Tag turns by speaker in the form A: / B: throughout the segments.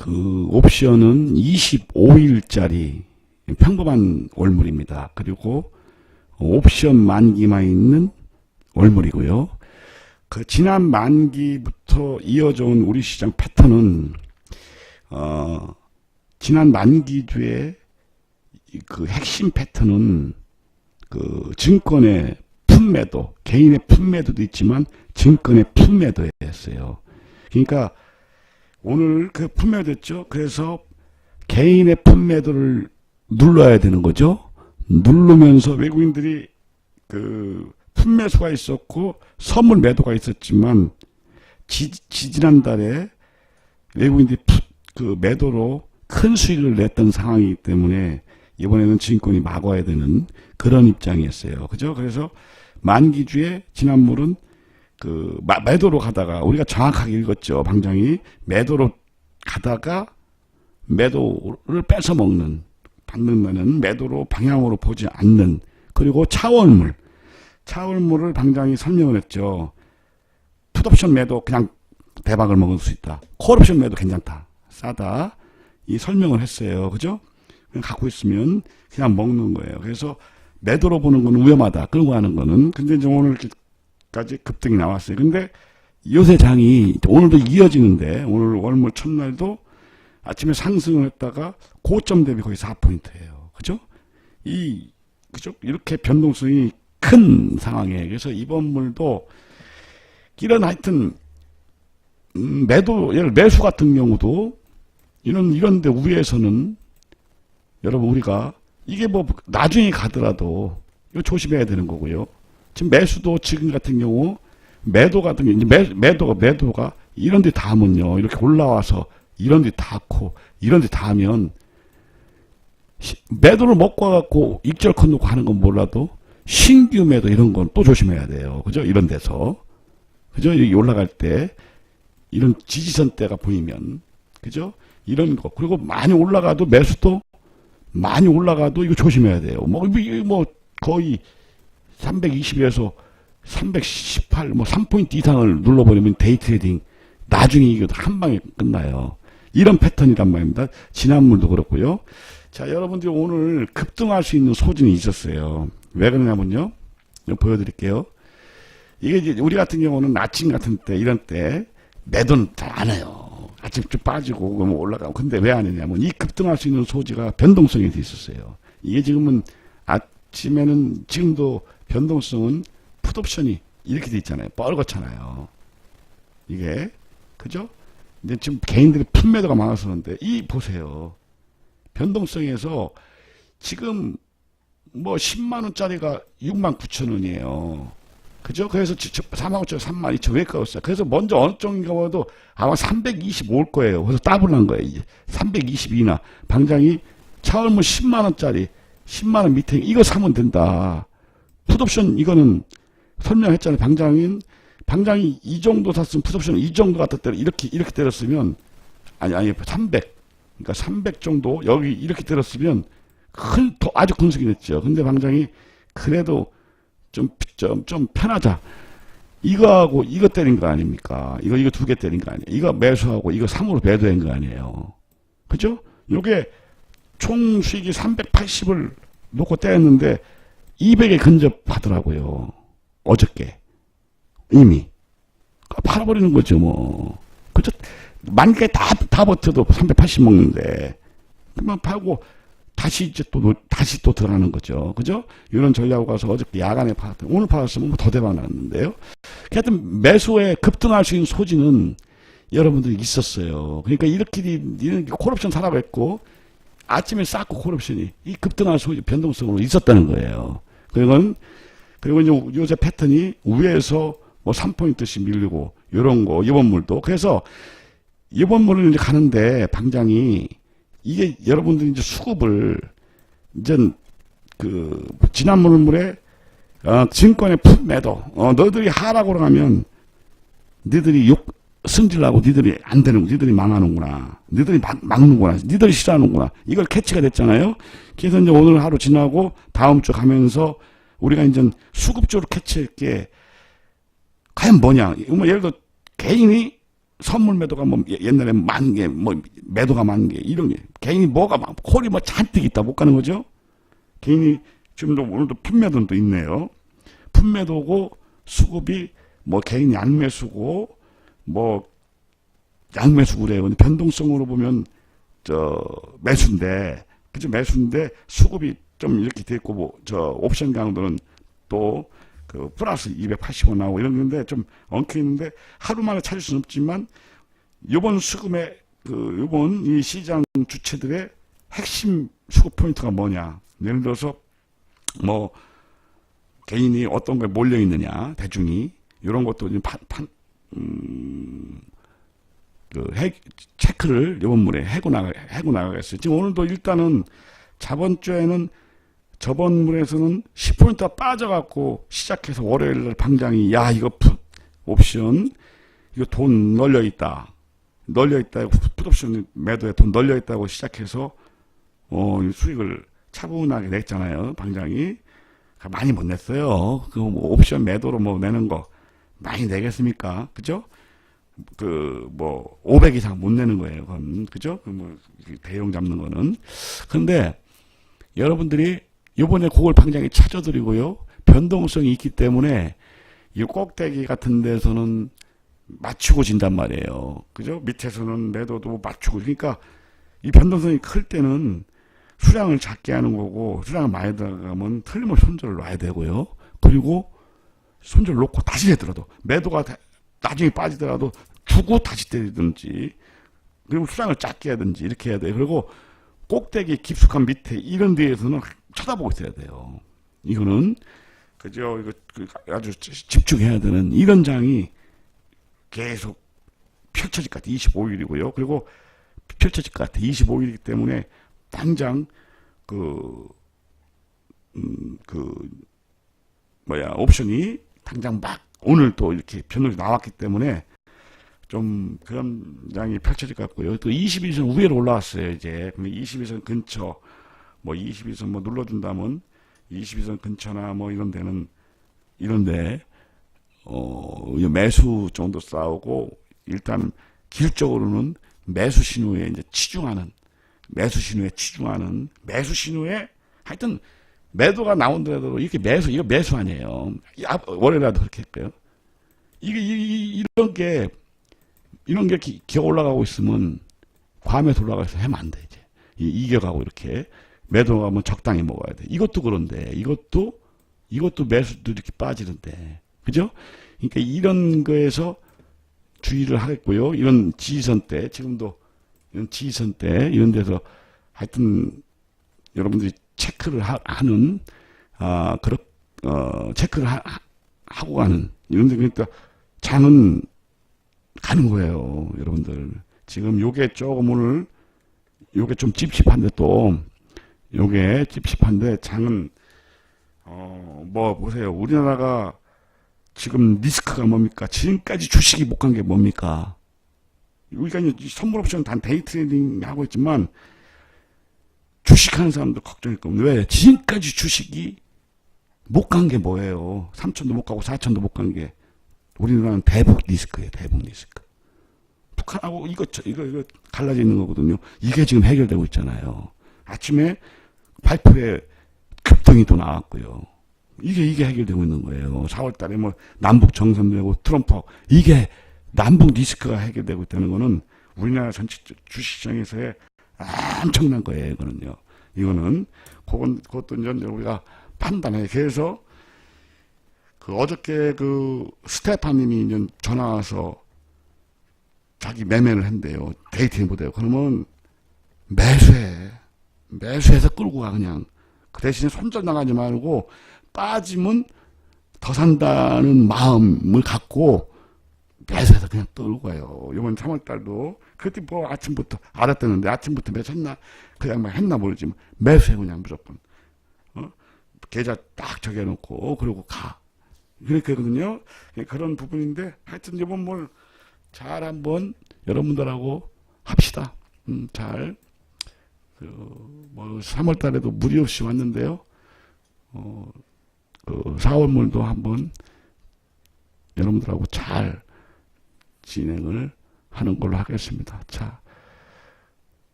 A: 그 옵션은 25일짜리 평범한 월물입니다. 그리고 옵션 만기만 있는 월물이고요. 그 지난 만기부터 이어져 온 우리 시장 패턴은 어 지난 만기주의 그 핵심 패턴은 그 증권의 품매도 개인의 품매도도 있지만 증권의 품매도였어요. 그러니까 오늘 그 품매도였죠. 그래서 개인의 품매도를 눌러야 되는 거죠. 누르면서 외국인들이 그 품매수가 있었고 선물 매도가 있었지만 지, 지난달에 외국인들이 푸, 그 매도로 큰 수익을 냈던 상황이기 때문에 이번에는 증권이 막아야 되는 그런 입장이었어요. 그죠? 그래서 만기주에 지난물은 그 매도로 가다가 우리가 정확하게 읽었죠. 방장이 매도로 가다가 매도를 뺏어 먹는 받는다는 매도로 방향으로 보지 않는 그리고 차월물 차월물을 방장이 설명을 했죠. 풋옵션 매도 그냥 대박을 먹을 수 있다. 콜옵션 매도 괜찮다. 싸다. 이 설명을 했어요. 그죠? 그냥 갖고 있으면 그냥 먹는 거예요. 그래서 매도로 보는 건 위험하다. 끌고 가는 거는. 근데 이제 오늘 까지 급등이 나왔어요. 근데 요새 장이 오늘도 이어지는데 오늘 월물 첫날도 아침에 상승을 했다가 고점 대비 거의 4포인트예요. 그죠? 이 그죠? 이렇게 변동성이 큰 상황이에요. 그래서 이번 물도 이런 하여튼 음, 매도 예를 매수 같은 경우도 이런 이런데 위에서는 여러분 우리가 이게 뭐 나중에 가더라도 이거 조심해야 되는 거고요. 지금 매수도 지금 같은 경우 매도 같은 경우 매, 매도가 매도가 이런 데 닿으면요. 이렇게 올라와서 이런 데 닿고 이런 데 닿으면 매도를 먹고 와갖고 익절컷 놓고 하는 건 몰라도 신규 매도 이런 건 또 조심해야 돼요. 그죠? 이런 데서. 그죠? 여기 올라갈 때 이런 지지선 대가 보이면 그죠? 이런 거. 그리고 많이 올라가도 매수도 많이 올라가도 이거 조심해야 돼요. 뭐, 뭐 거의 320에서 318, 뭐 3포인트 이상을 눌러버리면 데이 트레이딩 나중에 이거 한 방에 끝나요. 이런 패턴이란 말입니다. 지난물도 그렇고요. 자, 여러분들이 오늘 급등할 수 있는 소진이 있었어요. 왜 그러냐면요. 보여드릴게요. 이게 이제 우리 같은 경우는 아침 같은 때, 이런 때, 매도는 잘 안 해요. 아침 쭉 빠지고, 그러면 올라가고. 근데 왜 안 했냐면, 이 급등할 수 있는 소지가 변동성이 돼 있었어요. 이게 지금은 아침에는, 지금도 변동성은 풋옵션이 이렇게 돼 있잖아요. 뻘겋잖아요. 이게, 그죠? 이제 지금 개인들이 품매도가 그런데, 이 보세요. 변동성에서 지금 뭐 10만 원짜리가 6만 9천 원이에요. 그죠? 그래서 4만 5천, 3만 2천 왜 깎았어요? 그래서 먼저 어느 쪽인가 봐도 아마 320올 거예요. 그래서 따블한 거예요. 이제 322나 방장이 차월물 10만 원짜리 10만 원 밑에 이거 사면 된다. 풋옵션 이거는 설명했잖아요. 방장인 방장이 이 정도 샀으면 풋옵션 이 정도 갖다 때려 이렇게 이렇게 때렸으면 아니 아니 300 그러니까 300 정도 여기 이렇게 때렸으면 큰 아주 큰 수익이 됐죠. 근데 방장이 그래도 좀, 좀, 좀 편하자. 이거하고 이거 때린 거 아닙니까? 이거, 이거 두 개 때린 거 아니에요? 이거 매수하고 이거 3으로 배도한 거 아니에요? 그죠? 요게 총 수익이 380을 놓고 떼었는데 200에 근접하더라고요. 어저께. 이미. 팔아버리는 거죠, 뭐. 그죠? 만개 다, 다 버텨도 380 먹는데. 그만 팔고 다시 이제 또 다시 또 들어가는 거죠. 그죠? 이런 전략으로 가서 어저께 야간에 팔았던 오늘 팔았으면 뭐 더 대박 났는데요. 하여튼 매수에 급등할 수 있는 소지는 여러분들이 있었어요. 그러니까 이렇게 이런 콜옵션 사라고 했고 아침에 쌓고 콜옵션이 이 급등할 소지 변동성으로 있었다는 거예요. 그건 그리고 이제 요새 패턴이 위에서 뭐 3포인트씩 밀리고 이런 거 이번 물도. 그래서 이번물을 이제 가는데 방장이 이게 여러분들이 이제 수급을 이제 그 지난 물 물에 어, 증권의 품 매도 어, 너희들이 하라고 그러면 너희들이 욕 승질나고 니들이 안 되는 니들이 망하는구나 니들이 막, 막는구나 니들이 싫어하는구나 이걸 캐치가 됐잖아요 그래서 이제 오늘 하루 지나고 다음 주 가면서 우리가 이제 수급적으로 캐치할 게 과연 뭐냐 뭐 예를 들어 개인이 선물 매도가 뭐 예- 옛날에 만 개, 뭐 매도가 만 개, 이런 게. 개인이 뭐가 막, 콜이 뭐 잔뜩 있다 못 가는 거죠? 개인이 지금도 오늘도 품매도도 있네요. 품매도고 수급이 뭐 개인 양매수고 뭐 양매수구래요. 근데 변동성으로 보면 저 매수인데 그죠 매수인데 수급이 좀 이렇게 돼 있고 뭐 저 옵션 강도는 또 그 플러스 280원 나오고 이런 건데 좀 엉켜 있는데 하루 만에 찾을 수는 없지만 요번 수급의 그 요번 이 시장 주체들의 핵심 수급 포인트가 뭐냐. 예를 들어서 뭐 개인이 어떤 거에 몰려 있느냐. 대중이. 이런 것도 좀 판, 판, 음, 그 해, 체크를 이번 물에 해고 나가 해고 나가겠어요. 지금 오늘도 일단은 저번 주에는 저번 물에서는 10포인트가 빠져갖고 시작해서 월요일 날 방장이 야 이거 풋 옵션 이거 돈 널려 있다 널려 있다 풋 옵션 매도에 돈 널려 있다고 시작해서 어 수익을 차분하게 냈잖아요 방장이 많이 못 냈어요. 그 뭐 옵션 매도로 뭐 내는 거 많이 내겠습니까? 그죠? 그 뭐 500 이상 못 내는 거예요. 그건 그죠? 그 뭐 대용 잡는 거는. 근데 여러분들이 이번에 그걸 방장이 찾아드리고요. 변동성이 있기 때문에 이 꼭대기 같은 데서는 맞추고 진단 말이에요. 그죠? 밑에서는 매도도 맞추고 그러니까 이 변동성이 클 때는 수량을 작게 하는 거고 수량을 많이 들어가면 틀림없이 손절을 놔야 되고요. 그리고 손절 놓고 다시 내더라도 매도가 다- 나중에 빠지더라도 주고 다시 때리든지 그리고 수량을 작게 하든지 이렇게 해야 돼요. 그리고 꼭대기 깊숙한 밑에 이런 데에서는 쳐다보고 있어야 돼요. 이거는 그죠? 이거 그 아주 집중해야 되는 이런 장이 계속 펼쳐질 것 같아. 25일이고요. 그리고 펼쳐질 것 같아. 25일이기 때문에 당장 그, 음, 그, 뭐야, 옵션이 당장 막 오늘 또 이렇게 변동이 나왔기 때문에 좀 그런 장이 펼쳐질 것 같고요. 또 21선 위로 올라왔어요, 이제. 그럼 22선 근처, 뭐 22선 뭐 눌러준다면 22선 근처나 뭐 이런 데는, 이런데, 어, 매수 정도 싸우고 일단 길적으로는 매수 신호에 이제 치중하는 매수 신호에 치중하는 매수 신호에 하여튼 매도가 나온다고 이렇게 매수 이거 매수 아니에요. 월요일에도 그렇게 했고요. 이게 이, 이- 이런 게 이런 게 기, 기어 올라가고 있으면 과매수 올라가서 하면 안 돼 이제 이, 이겨가고 이렇게 매도가 가면 적당히 먹어야 돼. 이것도 그런데 이것도 이것도 매수도 이렇게 빠지는데 그죠? 그러니까 이런 거에서 주의를 하겠고요. 이런 지지선 때 지금도 이런 지지선 때 이런 데서 하여튼 여러분들이 체크를 하, 는 아, 그렇 어, 체크를 하, 고 가는 이런 데 그러니까 장은 가는 거예요, 여러분들. 지금 요게 조금 오늘 요게 좀 찝찝한데 또 요게 찝찝한데 장은 어, 뭐 보세요. 우리나라가 지금 리스크가 뭡니까? 지금까지 주식이 못 간 게 뭡니까? 이제 선물 옵션 단 데이 트레이딩 하고 있지만 주식하는 사람도 걱정했거든요. 왜? 지금까지 주식이 못 간 게 뭐예요? 3천도 못 가고 4천도 못 간 게 우리나라는 대북 리스크예요. 대북 리스크. 북한하고 이거 저- 이거 이거 갈라져 있는 거거든요. 이게 지금 해결되고 있잖아요. 아침에 발표에 급등이 또 나왔고요. 이게 이게 해결되고 있는 거예요. 4월 달에 뭐 남북 정상되고 트럼프 이게 남북 리스크가 해결되고 있다는 거는 우리나라 전체 주- 주식시장에서의 엄청난 거예요, 이거는요. 이거는 그건 그것도 이제 우리가 판단해. 그래서 그 어저께 그 스테파님이 이제 전화 와서 자기 매매를 한대요. 데이팅 보대요. 그러면 매수해. 매수해서 끌고 가 그냥. 그 대신에 손절 나가지 말고 빠지면 더 산다는 마음을 갖고 그냥 끌고 가요. 이번 3월 달도 그때 뭐 아침부터 알았다는데 아침부터 매수했나 그냥 막 했나 모르지 만 매수해 그냥 무조건 어? 계좌 딱 정해놓고 그러고 가 그렇거든요. 그런 부분인데 하여튼 이번 뭘 잘 한번 여러분들하고 합시다. 음, 잘. 그, 뭐, 3월 달에도 무리 없이 왔는데요. 어, 그, 4월 물도 한번 여러분들하고 잘 진행을 하는 걸로 하겠습니다. 자,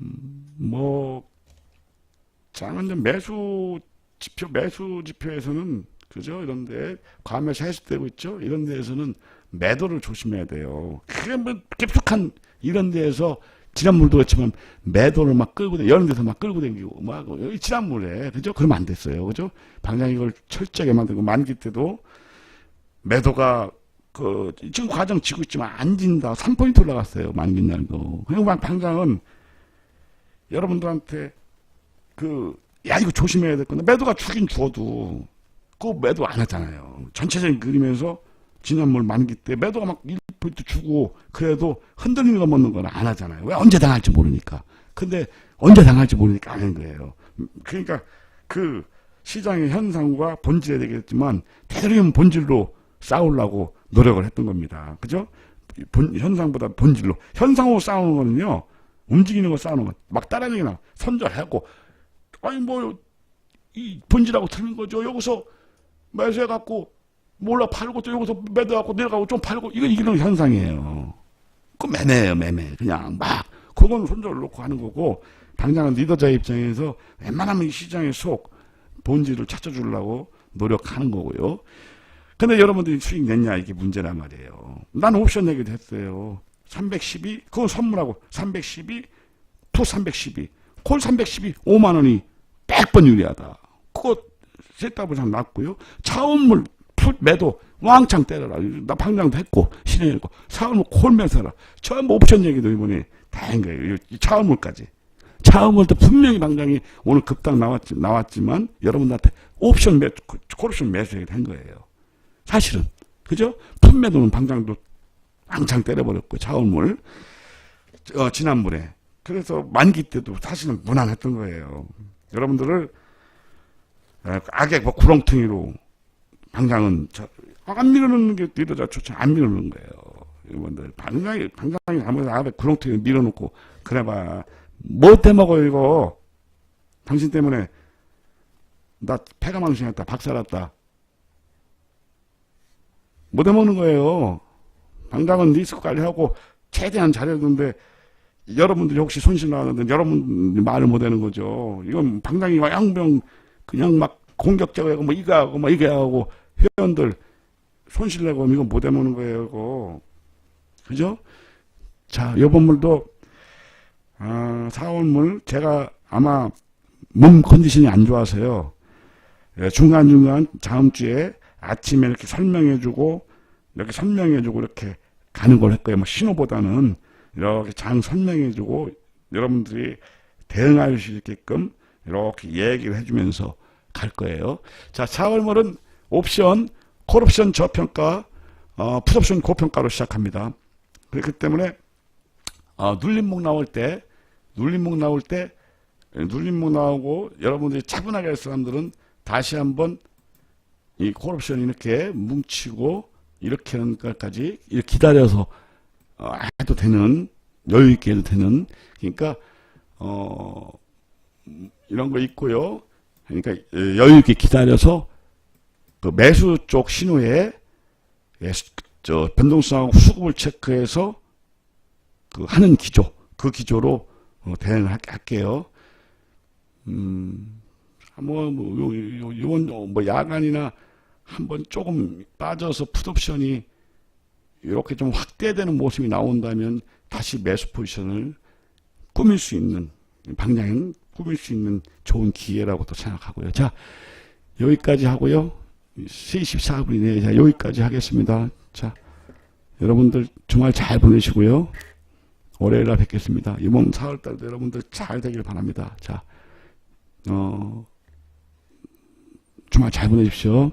A: 음, 뭐, 자, 먼저 매수 지표, 매수 지표에서는, 그죠? 이런데, 과매수 해수되고 있죠? 이런 데에서는 매도를 조심해야 돼요. 그게 뭐, 깊숙한 이런 데에서, 지난물도 그렇지만, 매도를 막 끌고, 다- 이런 데서 막 끌고 다니고, 막, 여기 지난물에, 그죠? 그러면 안 됐어요. 그죠? 방장 이걸 철저하게 만들고, 만기 때도, 매도가 그 지금 과정 지고 있지만 안 진다. 3포인트 올라갔어요. 만기 날도. 그냥 막 당장은 여러분들한테 그 야 이거 조심해야 될 건데 매도가 주긴 주어도 그 매도 안 하잖아요. 전체적인 그림에서 지난번 만기 때 매도가 막 1포인트 주고 그래도 흔들리는 거 먹는 건 안 하잖아요. 왜 언제 당할지 모르니까. 근데 언제 당할지 모르니까 하는 거예요. 그러니까 그 시장의 현상과 본질에 되겠지만 대리면 본질로 싸우려고 노력을 했던 겁니다. 그죠? 본, 현상보다 본질로. 현상으로 싸우는 거는요, 움직이는 거 싸우는 거, 막 따라다니나, 선절하고, 아니, 뭐, 이 본질하고 틀린 거죠. 여기서 매수해갖고, 몰라 팔고 또 여기서 매도하고 내려가고 좀 팔고, 이거 이기는 현상이에요. 그 매매예요, 매매. 그냥 막, 그건 손절 놓고 하는 거고, 당장은 리더자 입장에서 웬만하면 이 시장의 속, 본질을 찾아주려고 노력하는 거고요. 근데 여러분들이 수익 냈냐 이게 문제란 말이에요. 난 옵션 내기도 했어요. 312 그건 선물하고 312 투 312, 콜 312 5만 원이 100번 유리하다. 그거 세타브상 났고요. 차원물 풋 매도 왕창 때려라. 나 방장도 했고 실행했고 차원물 콜 매서라. 전부 옵션 얘기도 이번에 다 한 거예요. 이 차원물까지. 차원물도 분명히 방장이 오늘 급당 나왔지, 나왔지만 여러분들한테 옵션 매, 콜옵션 매수하게 된 거예요. 사실은. 그죠? 판매도는 방장도 왕창 때려버렸고 차원물. 어, 지난물에. 그래서 만기 때도 사실은 무난했던 거예요. 여러분들을 에, 악의 뭐 구렁텅이로 방장은 저, 안 밀어넣는 게 리더자 좋지 안 밀어넣는 거예요. 여러분들. 방장이 방장이 잘못해서 악의 구렁텅이 밀어놓고 그래봐. 뭐 때먹어 이거? 당신 때문에 나 폐가 망신했다 박살났다 못 해먹는 거예요. 당장은 리스크 관리하고 최대한 잘했는데 여러분들이 혹시 손실 나는데 여러분 말을 못 하는 거죠. 이건 방장이 양병 그냥 막 공격적이고 뭐 이거 하고 뭐 이거 하고 회원들 손실 내고 이건 못 해먹는 거예요. 이거. 그죠? 자, 요번물도 아, 4월물 제가 아마 몸 컨디션이 안 좋아서요. 예, 중간중간 다음 주에 아침에 이렇게 설명해주고 이렇게 설명해주고 이렇게 가는 걸 했고요. 뭐 신호보다는 이렇게 장 설명해주고 여러분들이 대응할 수 있게끔 이렇게 얘기를 해주면서 갈 거예요. 자, 4월물은 옵션, 콜옵션 저평가, 어, 풋옵션 고평가로 시작합니다. 그렇기 때문에 어, 눌림목 나올 때, 눌림목 나올 때, 예, 눌림목 나오고 여러분들이 차분하게 할 사람들은 다시 한번 이 콜옵션 이렇게 뭉치고 이렇게 하는 것까지 이렇게 기다려서 어, 해도 되는 여유 있게 해도 되는 그러니까 어 이런 거 있고요. 그러니까 여유 있게 기다려서 그 매수 쪽 신호에 예, 수- 저 변동성하고 수급을 체크해서 그 하는 기조 그 기조로 어, 대응을 할- 할게요. 음, 뭐, 뭐, 요, 요, 요번, 어, 뭐, 야간이나 한번 조금 빠져서 풋옵션이 이렇게 좀 확대되는 모습이 나온다면 다시 매수 포지션을 꾸밀 수 있는, 방향은 꾸밀 수 있는 좋은 기회라고도 생각하고요. 자, 여기까지 하고요. 3 4분이네요. 자, 여기까지 하겠습니다. 자, 여러분들 주말 잘 보내시고요. 월요일 날 뵙겠습니다. 이번 4월 달도 여러분들 잘 되길 바랍니다. 자, 어, 주말 잘 보내십시오.